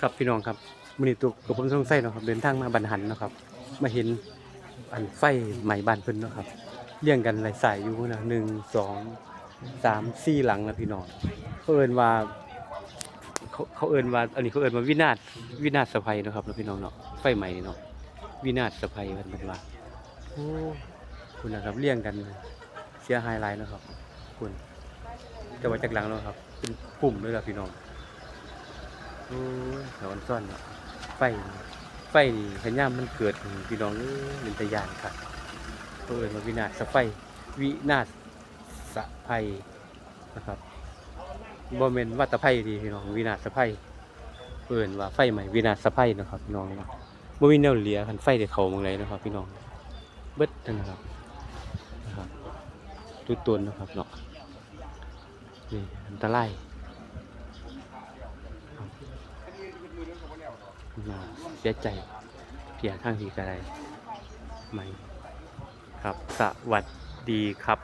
ครับพี่น้องครับมื้อนี้ตุกกับผมสงสัยเนาะครับเดินทางมาบันหันเนาะครับ มาเห็นอันไฟใหม่บ้านเพิ่นเนาะครับเรียงกันหลายสายอยู่นะหนึ่งสองสามสี่หลังนะพี่น้องเขาเอินว่าเขาเขาเอินว่าอันนี้เขาเอินว่าวินาศวินาศสะภัยนาะครับนะพี่น้องเนาะไฟใหม่เนาะวินาศสะภัยเพิ่นเป็นว่าโอ้คุณนะครับเรียงกันเสียหายหลายนะครับ คุณจะว่าจากหลังเนาะครับ เป็นกลุ่มเลยล่ะพี่น้อง โอ้ยแถวอันซ่อนเนาะไฟ ไฟนี่ขย่ามมันเกิดนี่พี่น้องเอ้ยเป็นตะยานครับเพิ่อนมาวินาศสะไฟ วินาศสะภัยนะครับบ่แม่นวัตภัยดีพี่น้องวินาศสะภัยเพิ่อนว่าไฟใหม่วินาศสะภัยเนะครับพี่น้องเนาะบ่มีแนวเหลียคันไฟได้เขาหมองใดเนะครับ พี่น้องเบิดนั่นะครับนะครับตุตนนะครับเนาะนี่อันตราย น่า เสียใจเพียงข้างทีกระไรไหมครับ สวัสดีครับ